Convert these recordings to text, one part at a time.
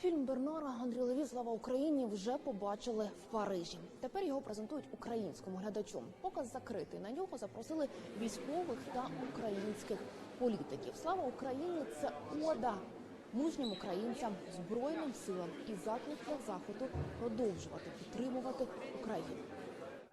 Фільм Бернара Андрій Слава Україні вже побачили в Парижі. Тепер його презентують українському глядачу. Показ закритий. На нього запросили військових та українських політиків. Слава Україні це ода мужнім українцям, збройним силам і заклик для заходу продовжувати підтримувати Україну.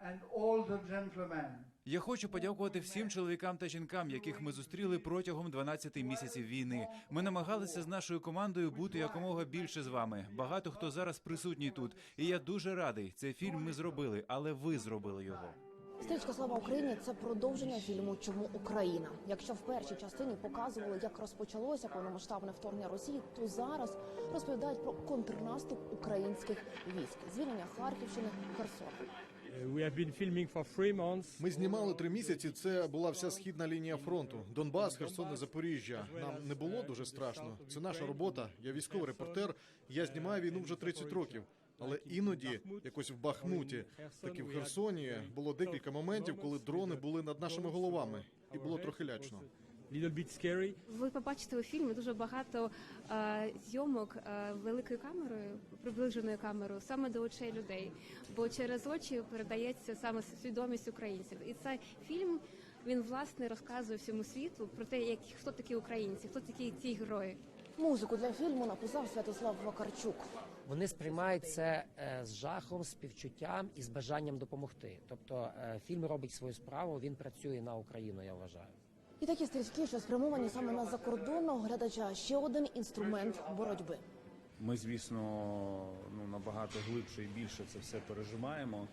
and all the gentlemen Я хочу подякувати всім чоловікам та жінкам, яких ми зустріли протягом 12 місяців війни. Ми намагалися з нашою командою бути якомога більше з вами. Багато хто зараз присутній тут, і я дуже радий. Цей фільм ми зробили, але ви зробили його. Стрічка Слава Україні це продовження фільму Чому Україна. Якщо в першій частині показували, як розпочалося повномасштабне вторгнення Росії, то зараз розповідають про контрнаступ українських військ, звільнення Харківщини, Херсона. Ми знімали три місяці. Це була вся східна лінія фронту. Донбас, Херсон і Запоріжжя. Нам не було дуже страшно. Це наша робота. Я військовий репортер. Я знімаю війну вже 30 років. Але іноді, якось в Бахмуті, так і в Херсоні, було декілька моментів, коли дрони були над нашими головами, і було трохи лячно. Little bit scary. Ви побачите у фільмі дуже багато е, зйомок е, великою камерою, приближеною камерою, саме до очей людей. Бо через очі передається саме свідомість українців. І цей фільм він власне розказує всьому світу про те, як хто такі українці, хто такі ці герої. Музику для фільму написав Святослав Вакарчук. Вони сприймають це е, з жахом, співчуттям і з бажанням допомогти. Тобто е, фільм робить свою справу, він працює на Україну. Я вважаю. І такі стрічки, що спрямовані саме на закордонного глядача, ще один інструмент боротьби. Ми, звісно, ну набагато глибше і більше це все переживаємо.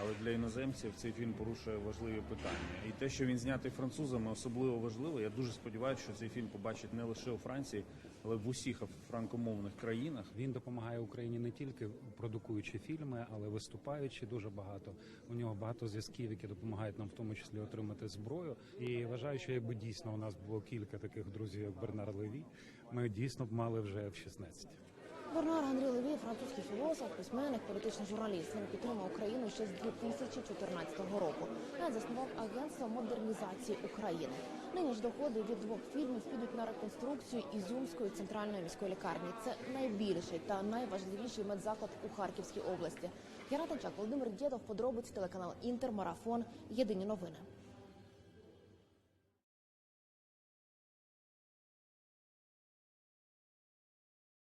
Але для іноземців цей фільм порушує важливі питання. І те, що він знятий французами, особливо важливо. Я дуже сподіваюся, що цей фільм побачить не лише у Франції, але в усіх франкомовних країнах. Він допомагає Україні не тільки продукуючи фільми, але виступаючи дуже багато. У нього багато зв'язків, які допомагають нам в тому числі отримати зброю. І вважаю, що якби дійсно у нас було кілька таких друзів, як Бернар Леві, ми дійсно б мали вже F-16. Бернар Андрій Леві, французький філософ, письменник, політичний журналіст. Він підтримав Україну ще з 2014 року. Навіть заснував агентство модернізації України. Нині ж доходи від двох фільмів підуть на реконструкцію Ізюмської центральної міської лікарні. Це найбільший та найважливіший медзаклад у Харківській області. Яна Танчак, Володимир Дєдов, подробиці телеканал Інтер, Марафон. Єдині новини.